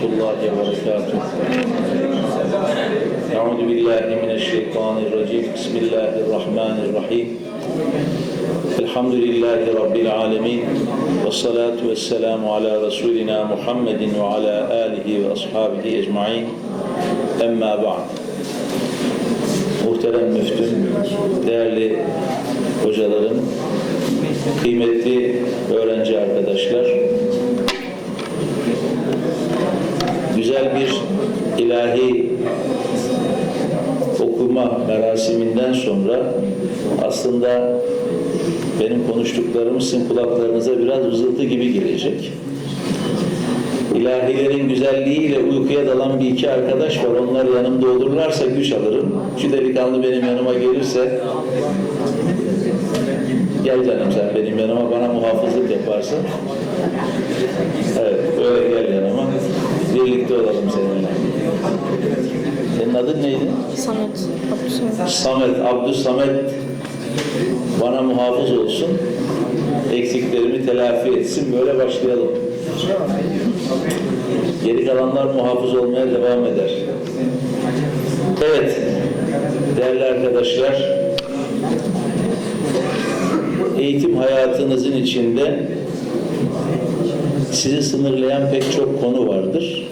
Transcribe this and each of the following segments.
الله وبركاته أعوذ بالله من الشيطان الرجيم بسم الله الرحمن الرحيم الحمد لله رب العالمين والصلاة والسلام على رسولنا محمد وعلى آله وأصحابه أجمعين أما بعد Muhterem müftüm, değerli hocalarım, kıymetli öğrenci arkadaşlar, güzel bir ilahi okuma merasiminden sonra aslında benim konuştuklarım sizin kulaklarınıza biraz vızıltı gibi gelecek. İlahilerin güzelliğiyle uykuya dalan bir iki arkadaş var. Onlar yanımda olurlarsa güç alırım. Şu delikanlı benim yanıma gelirse gel canım sen benim yanıma bana muhafızlık yaparsın. Evet böyle gel yanıma. Birlikte olalım seninle. Senin adın neydi? Samet. Abdülsamet. Samet, Abdü Samet bana muhafız olsun. Eksiklerimi telafi etsin. Böyle başlayalım. Geri kalanlar muhafız olmaya devam eder. Evet, değerli arkadaşlar, eğitim hayatınızın içinde sizi sınırlayan pek çok konu vardır.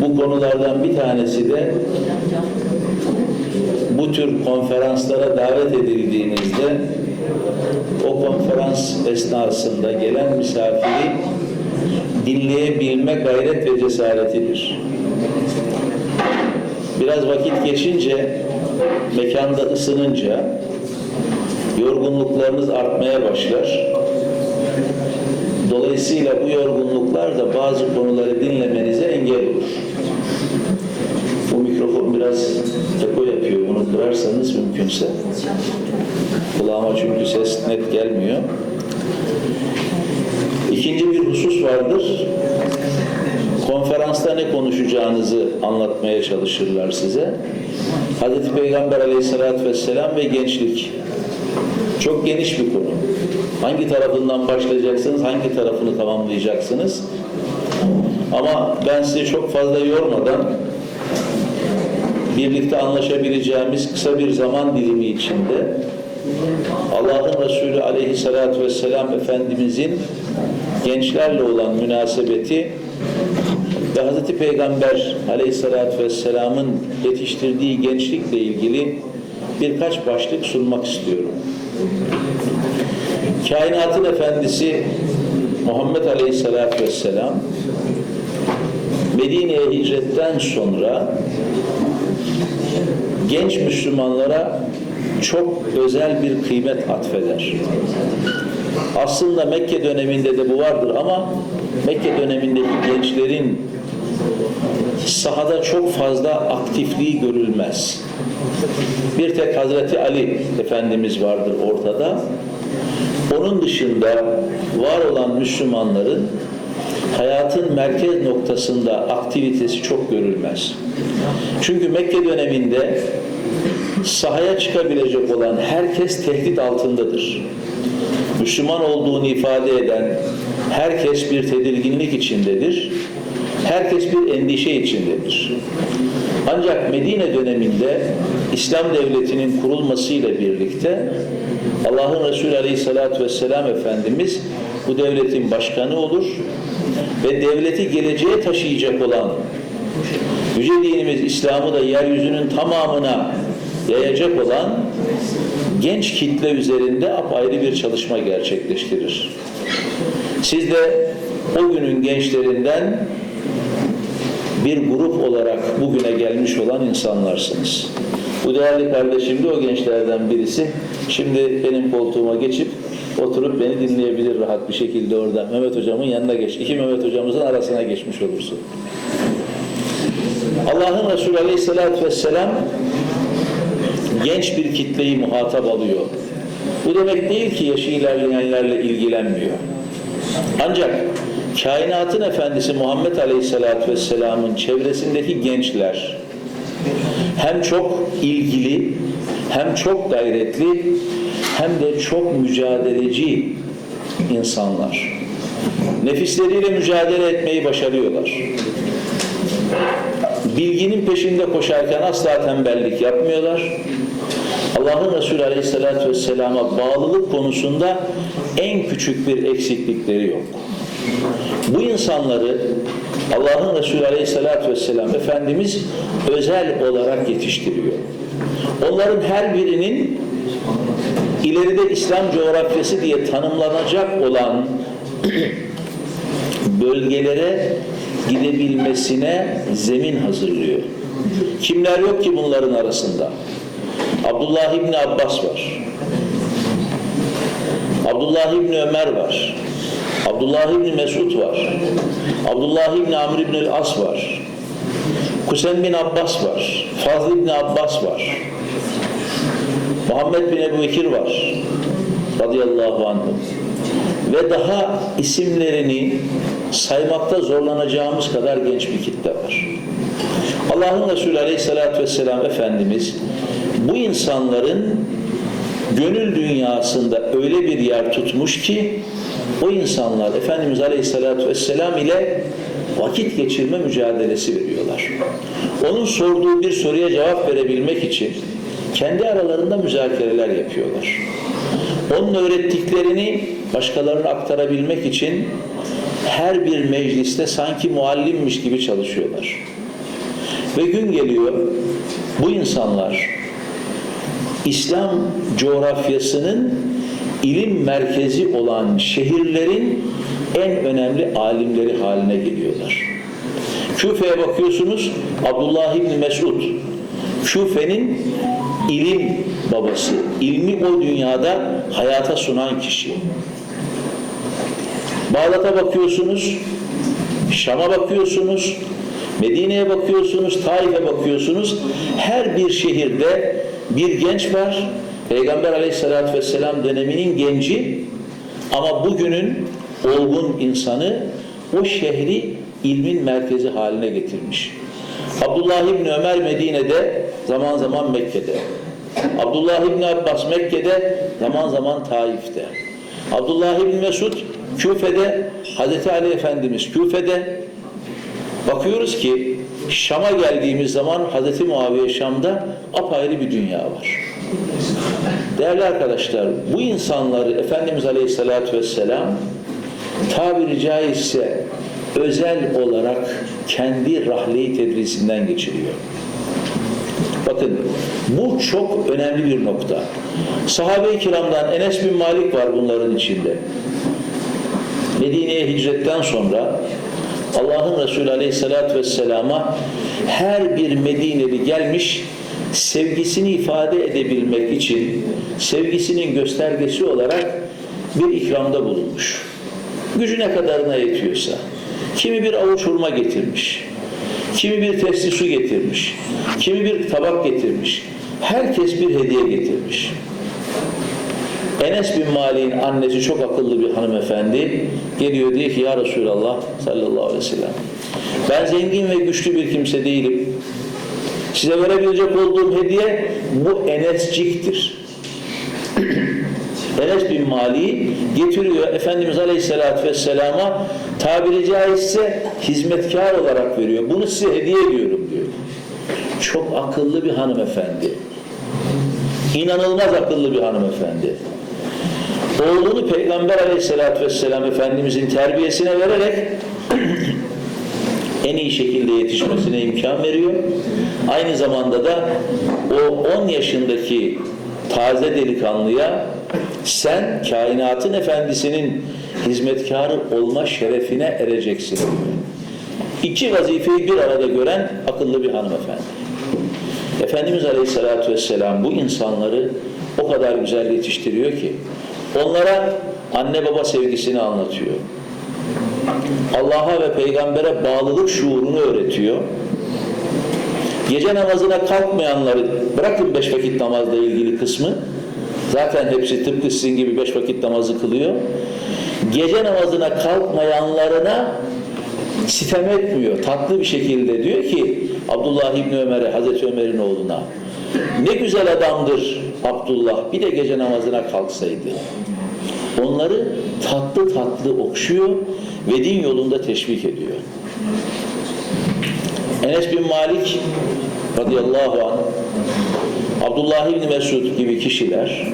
Bu konulardan bir tanesi de bu tür konferanslara davet edildiğinizde o konferans esnasında gelen misafiri dinleyebilme gayret ve cesaretidir. Biraz vakit geçince, mekanda ısınınca yorgunluklarınız artmaya başlar. Dolayısıyla bu yorgunluklar da bazı konuları dinlemenize engel olur. Bu mikrofon biraz eko yapıyor. Bunu kırarsanız mümkünse. Kulağıma çünkü ses net gelmiyor. İkinci bir husus vardır. Konferansta ne konuşacağınızı anlatmaya çalışırlar size. Hazreti Peygamber aleyhissalatü vesselam ve gençlik. Çok geniş bir konu. Hangi tarafından başlayacaksınız, hangi tarafını tamamlayacaksınız? Ama ben sizi çok fazla yormadan birlikte anlaşabileceğimiz kısa bir zaman dilimi içinde Allah'ın Resulü aleyhissalatü vesselam Efendimizin gençlerle olan münasebeti ve Hz. Peygamber aleyhissalatü vesselamın yetiştirdiği gençlikle ilgili birkaç başlık sunmak istiyorum. Kainatın Efendisi Muhammed Aleyhisselatü Vesselam Medine'ye hicretten sonra genç Müslümanlara çok özel bir kıymet atfeder. Aslında Mekke döneminde de bu vardır ama Mekke dönemindeki gençlerin sahada çok fazla aktifliği görülmez. Bir tek Hazreti Ali Efendimiz vardır ortada. Onun dışında var olan Müslümanların hayatın merkez noktasında aktivitesi çok görülmez. Çünkü Mekke döneminde sahaya çıkabilecek olan herkes tehdit altındadır. Müslüman olduğunu ifade eden herkes bir tedirginlik içindedir. Herkes bir endişe içindedir. Ancak Medine döneminde İslam devletinin kurulmasıyla birlikte Allah'ın Resulü Aleyhisselatü Vesselam Efendimiz bu devletin başkanı olur ve devleti geleceğe taşıyacak olan Yüce dinimiz İslam'ı da yeryüzünün tamamına yayacak olan genç kitle üzerinde apayrı bir çalışma gerçekleştirir. Siz de o günün gençlerinden bir grup olarak bugüne gelmiş olan insanlarsınız. Bu değerli kardeşim de o gençlerden birisi. Şimdi benim koltuğuma geçip oturup beni dinleyebilir rahat bir şekilde orada. Mehmet hocamın yanına geç. İki Mehmet hocamızın arasına geçmiş olursun. Allah'ın Resulü Aleyhisselatü Vesselam genç bir kitleyi muhatap alıyor. Bu demek değil ki yaşı ilerleyenlerle ilgilenmiyor. Ancak kainatın efendisi Muhammed Aleyhisselatü Vesselam'ın çevresindeki gençler hem çok ilgili, hem çok gayretli, hem de çok mücadeleci insanlar. Nefisleriyle mücadele etmeyi başarıyorlar. Bilginin peşinde koşarken asla tembellik yapmıyorlar. Allah'ın Resulü Aleyhisselatü Vesselam'a bağlılık konusunda en küçük bir eksiklikleri yok. Bu insanları Allah'ın Resulü Aleyhisselatü Vesselam Efendimiz özel olarak yetiştiriyor. Onların her birinin ileride İslam coğrafyası diye tanımlanacak olan bölgelere gidebilmesine zemin hazırlıyor. Kimler yok ki bunların arasında? Abdullah İbni Abbas var. Abdullah İbni Ömer var. Abdullah İbni Mesud var. Abdullah İbni Amr İbni As var. Kusen bin Abbas var. Fazıl İbni Abbas var. Muhammed bin Ebu Bekir var. Radıyallahu anh. Ve daha isimlerini saymakta zorlanacağımız kadar genç bir kitle var. Allah'ın Resulü Aleyhisselatü Vesselam Efendimiz bu insanların gönül dünyasında öyle bir yer tutmuş ki o insanlar Efendimiz Aleyhisselatü Vesselam ile vakit geçirme mücadelesi veriyorlar. Onun sorduğu bir soruya cevap verebilmek için kendi aralarında müzakereler yapıyorlar. Onun öğrettiklerini başkalarına aktarabilmek için her bir mecliste sanki muallimmiş gibi çalışıyorlar. Ve gün geliyor bu insanlar İslam coğrafyasının ilim merkezi olan şehirlerin en önemli alimleri haline geliyorlar. Küfe'ye bakıyorsunuz Abdullah İbni Mesud. Küfe'nin ilim babası. ilmi o dünyada hayata sunan kişi. Bağdat'a bakıyorsunuz, Şam'a bakıyorsunuz, Medine'ye bakıyorsunuz, Taif'e bakıyorsunuz. Her bir şehirde bir genç var. Peygamber aleyhissalatü vesselam döneminin genci ama bugünün olgun insanı o şehri ilmin merkezi haline getirmiş. Abdullah İbni Ömer Medine'de zaman zaman Mekke'de. Abdullah İbni Abbas Mekke'de zaman zaman Taif'te. Abdullah İbni Mesud Küfe'de, Hazreti Ali Efendimiz Küfe'de, Bakıyoruz ki Şam'a geldiğimiz zaman Hazreti Muaviye Şam'da apayrı bir dünya var. Değerli arkadaşlar, bu insanları Efendimiz Aleyhisselatü Vesselam tabiri caizse özel olarak kendi rahle-i tedrisinden geçiriyor. Bakın bu çok önemli bir nokta. Sahabe-i kiramdan Enes bin Malik var bunların içinde. Medine'ye hicretten sonra Allah'ın Resulü Aleyhisselatü Vesselam'a her bir Medineli gelmiş sevgisini ifade edebilmek için sevgisinin göstergesi olarak bir ikramda bulunmuş. Gücü ne kadarına yetiyorsa. Kimi bir avuç hurma getirmiş. Kimi bir testi su getirmiş. Kimi bir tabak getirmiş. Herkes bir hediye getirmiş. Enes bin Malik'in annesi çok akıllı bir hanımefendi geliyor diyor ki ya Resulallah sallallahu aleyhi ve sellem ben zengin ve güçlü bir kimse değilim. Size verebilecek olduğum hediye bu Enesciktir. Enes bin Mali getiriyor Efendimiz Aleyhisselatü Vesselam'a tabiri caizse hizmetkar olarak veriyor. Bunu size hediye ediyorum diyor. Çok akıllı bir hanımefendi. İnanılmaz akıllı bir hanımefendi oğlunu Peygamber aleyhissalatü vesselam Efendimizin terbiyesine vererek en iyi şekilde yetişmesine imkan veriyor. Aynı zamanda da o 10 yaşındaki taze delikanlıya sen kainatın efendisinin hizmetkarı olma şerefine ereceksin. İki vazifeyi bir arada gören akıllı bir hanımefendi. Efendimiz Aleyhisselatü Vesselam bu insanları o kadar güzel yetiştiriyor ki onlara anne baba sevgisini anlatıyor. Allah'a ve peygambere bağlılık şuurunu öğretiyor. Gece namazına kalkmayanları bırakın beş vakit namazla ilgili kısmı zaten hepsi tıpkı sizin gibi beş vakit namazı kılıyor. Gece namazına kalkmayanlarına sitem etmiyor. Tatlı bir şekilde diyor ki Abdullah İbni Ömer'e, Hazreti Ömer'in oğluna ne güzel adamdır Abdullah bir de gece namazına kalksaydı. onları tatlı tatlı okşuyor ve din yolunda teşvik ediyor. Enes bin Malik radıyallahu anh, Abdullah İbni Mesud gibi kişiler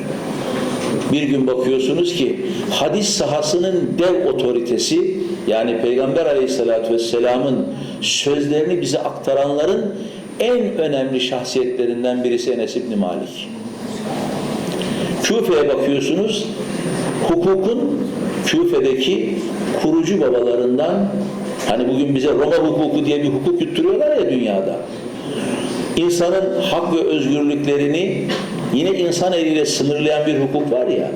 bir gün bakıyorsunuz ki hadis sahasının dev otoritesi yani Peygamber aleyhissalatü vesselamın sözlerini bize aktaranların en önemli şahsiyetlerinden birisi Enes İbni Malik. Küfe'ye bakıyorsunuz hukukun Küfe'deki kurucu babalarından hani bugün bize Roma hukuku diye bir hukuk yutturuyorlar ya dünyada. İnsanın hak ve özgürlüklerini yine insan eliyle sınırlayan bir hukuk var ya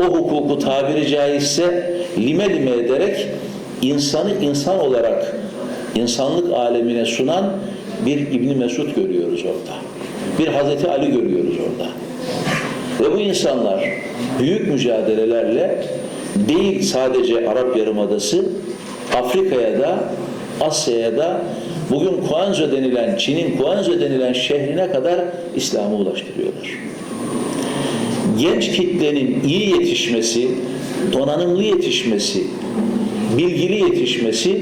o hukuku tabiri caizse lime lime ederek insanı insan olarak insanlık alemine sunan bir İbni Mesud görüyoruz orada. Bir Hazreti Ali görüyoruz orada. Ve bu insanlar büyük mücadelelerle değil sadece Arap Yarımadası, Afrika'ya da, Asya'ya da bugün Kuanzhou denilen, Çin'in Kuanzhou denilen şehrine kadar İslam'ı ulaştırıyorlar. Genç kitlenin iyi yetişmesi, donanımlı yetişmesi, bilgili yetişmesi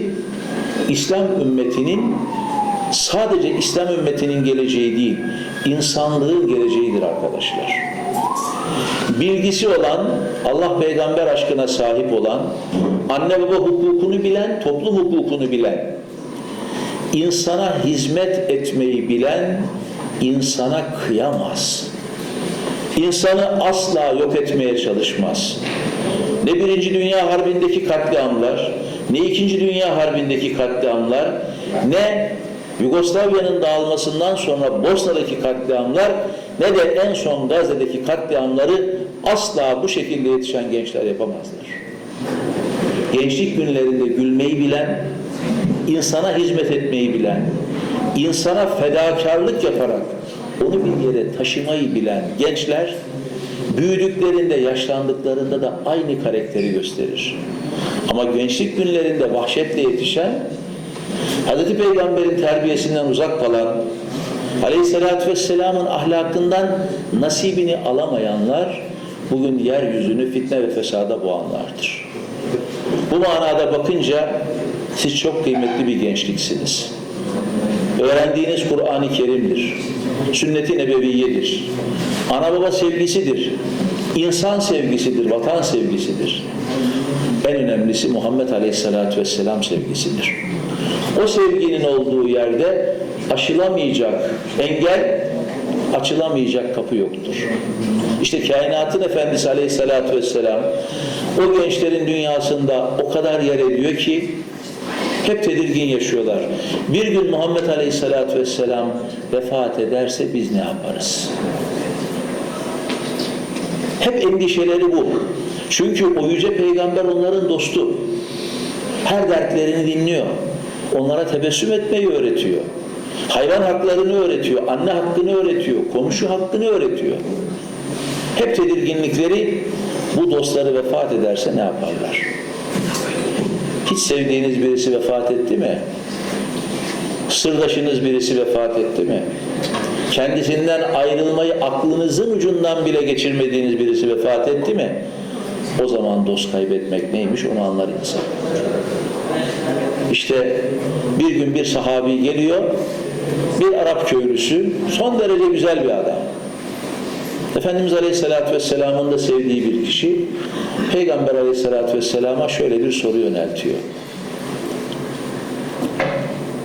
İslam ümmetinin sadece İslam ümmetinin geleceği değil, insanlığın geleceğidir arkadaşlar bilgisi olan, Allah peygamber aşkına sahip olan, anne baba hukukunu bilen, toplum hukukunu bilen, insana hizmet etmeyi bilen, insana kıyamaz. İnsanı asla yok etmeye çalışmaz. Ne Birinci Dünya Harbi'ndeki katliamlar, ne İkinci Dünya Harbi'ndeki katliamlar, ne Yugoslavya'nın dağılmasından sonra Bosna'daki katliamlar ne de en son Gazze'deki katliamları asla bu şekilde yetişen gençler yapamazlar. Gençlik günlerinde gülmeyi bilen, insana hizmet etmeyi bilen, insana fedakarlık yaparak onu bir yere taşımayı bilen gençler büyüdüklerinde, yaşlandıklarında da aynı karakteri gösterir. Ama gençlik günlerinde vahşetle yetişen Hz. Peygamber'in terbiyesinden uzak kalan, Aleyhisselatü Vesselam'ın ahlakından nasibini alamayanlar, bugün yeryüzünü fitne ve fesada boğanlardır. Bu manada bakınca siz çok kıymetli bir gençliksiniz. Öğrendiğiniz Kur'an-ı Kerim'dir. Sünnet-i Nebeviye'dir. Ana baba sevgisidir. İnsan sevgisidir, vatan sevgisidir. En önemlisi Muhammed Aleyhisselatü Vesselam sevgisidir. O sevginin olduğu yerde aşılamayacak engel, açılamayacak kapı yoktur. İşte kainatın efendisi aleyhissalatü vesselam o gençlerin dünyasında o kadar yer ediyor ki hep tedirgin yaşıyorlar. Bir gün Muhammed aleyhissalatü vesselam vefat ederse biz ne yaparız? Hep endişeleri bu. Çünkü o yüce peygamber onların dostu. Her dertlerini dinliyor. Onlara tebessüm etmeyi öğretiyor. Hayvan haklarını öğretiyor, anne hakkını öğretiyor, komşu hakkını öğretiyor. Hep tedirginlikleri bu dostları vefat ederse ne yaparlar? Hiç sevdiğiniz birisi vefat etti mi? Sırdaşınız birisi vefat etti mi? Kendisinden ayrılmayı aklınızın ucundan bile geçirmediğiniz birisi vefat etti mi? O zaman dost kaybetmek neymiş onu anlar insan. İşte bir gün bir sahabi geliyor, bir Arap köylüsü, son derece güzel bir adam. Efendimiz Aleyhisselatü Vesselam'ın da sevdiği bir kişi, Peygamber Aleyhisselatü Vesselam'a şöyle bir soru yöneltiyor.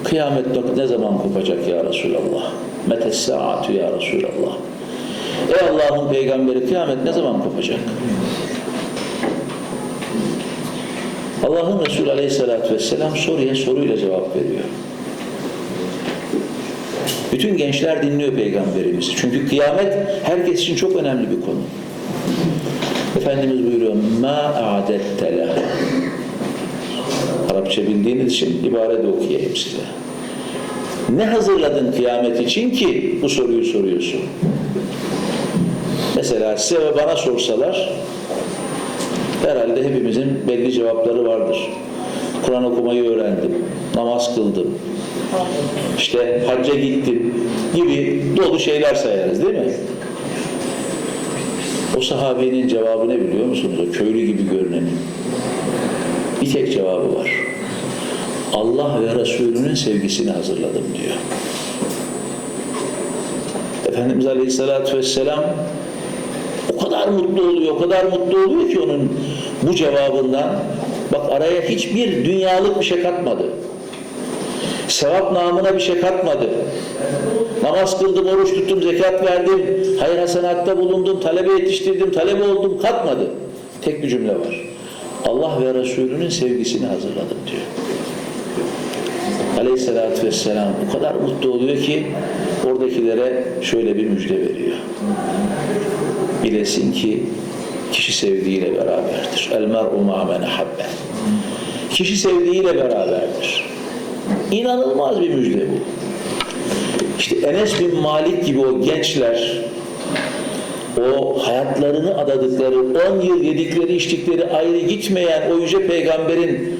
Kıyamet ne zaman kopacak ya Resulallah? Metes saatu ya Resulallah? Ey Allah'ın peygamberi kıyamet ne zaman kopacak? Allah'ın Resulü Aleyhisselatü Vesselam soruya soruyla cevap veriyor. Bütün gençler dinliyor Peygamberimizi. Çünkü kıyamet herkes için çok önemli bir konu. Efendimiz buyuruyor ma adette Arapça bildiğiniz için ibare de okuyayım size. Ne hazırladın kıyamet için ki bu soruyu soruyorsun? Mesela size ve bana sorsalar herhalde hepimizin belli cevapları vardır. Kur'an okumayı öğrendim namaz kıldım, işte hacca gittim gibi dolu şeyler sayarız değil mi? O sahabenin cevabı ne biliyor musunuz? O köylü gibi görünenin. Bir tek cevabı var. Allah ve Resulünün sevgisini hazırladım diyor. Efendimiz Aleyhisselatü Vesselam o kadar mutlu oluyor, o kadar mutlu oluyor ki onun bu cevabından. Bak araya hiçbir dünyalık bir şey katmadı. Sevap namına bir şey katmadı. Namaz kıldım, oruç tuttum, zekat verdim, hayır hasanatta bulundum, talebe yetiştirdim, talebe oldum, katmadı. Tek bir cümle var. Allah ve Resulünün sevgisini hazırladım diyor. Aleyhissalatü vesselam o kadar mutlu oluyor ki oradakilere şöyle bir müjde veriyor. Bilesin ki kişi sevdiğiyle beraberdir. El mer'u ma men habbe. Kişi sevdiğiyle beraberdir. İnanılmaz bir müjde bu. İşte Enes bin Malik gibi o gençler o hayatlarını adadıkları, 10 yıl yedikleri içtikleri ayrı gitmeyen o yüce peygamberin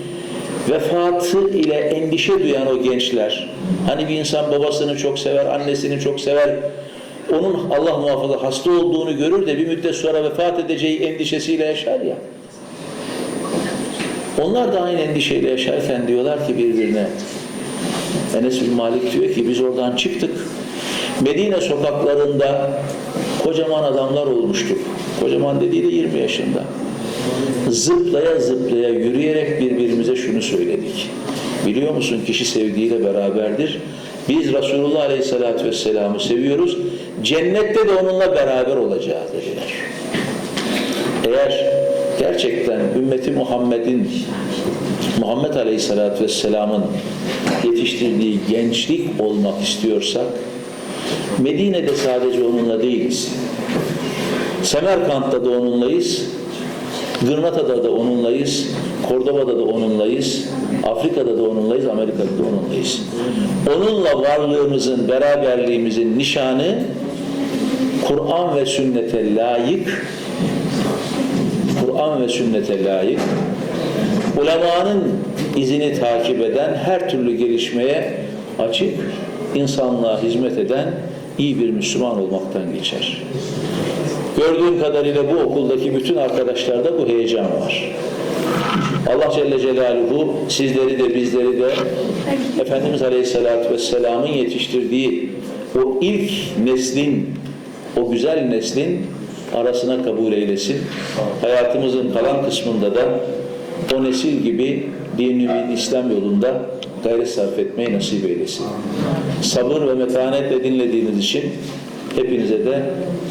vefatı ile endişe duyan o gençler. Hani bir insan babasını çok sever, annesini çok sever. Onun Allah muhafaza hasta olduğunu görür de bir müddet sonra vefat edeceği endişesiyle yaşar ya. Onlar da aynı endişeyle yaşarken diyorlar ki birbirine Enes bin Malik diyor ki biz oradan çıktık. Medine sokaklarında kocaman adamlar olmuştuk. Kocaman dediği de 20 yaşında. Zıplaya zıplaya yürüyerek birbirimize şunu söyledik. Biliyor musun kişi sevdiğiyle beraberdir. Biz Resulullah Aleyhisselatü Vesselam'ı seviyoruz. Cennette de onunla beraber olacağız dediler. Eğer gerçekten ümmeti Muhammed'in Muhammed Aleyhisselatü Vesselam'ın yetiştirdiği gençlik olmak istiyorsak Medine'de sadece onunla değiliz. Semerkant'ta da onunlayız. Gırnata'da da onunlayız. Kordoba'da da onunlayız. Afrika'da da onunlayız. Amerika'da da onunlayız. Onunla varlığımızın, beraberliğimizin nişanı Kur'an ve sünnete layık Kur'an ve sünnete layık ulemanın izini takip eden her türlü gelişmeye açık insanlığa hizmet eden iyi bir Müslüman olmaktan geçer. Gördüğüm kadarıyla bu okuldaki bütün arkadaşlarda bu heyecan var. Allah Celle Celaluhu sizleri de bizleri de Efendimiz Aleyhisselatü Vesselam'ın yetiştirdiği o ilk neslin, o güzel neslin arasına kabul eylesin. Hayatımızın kalan kısmında da o nesil gibi dini İslam yolunda gayret sarf etmeyi nasip eylesin. Sabır ve metanetle dinlediğiniz için hepinize de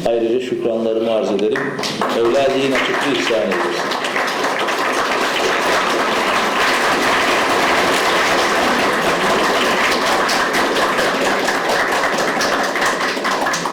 ayrıca şükranlarımı arz ederim. Evladiyin açıklığı ihsan eylesin.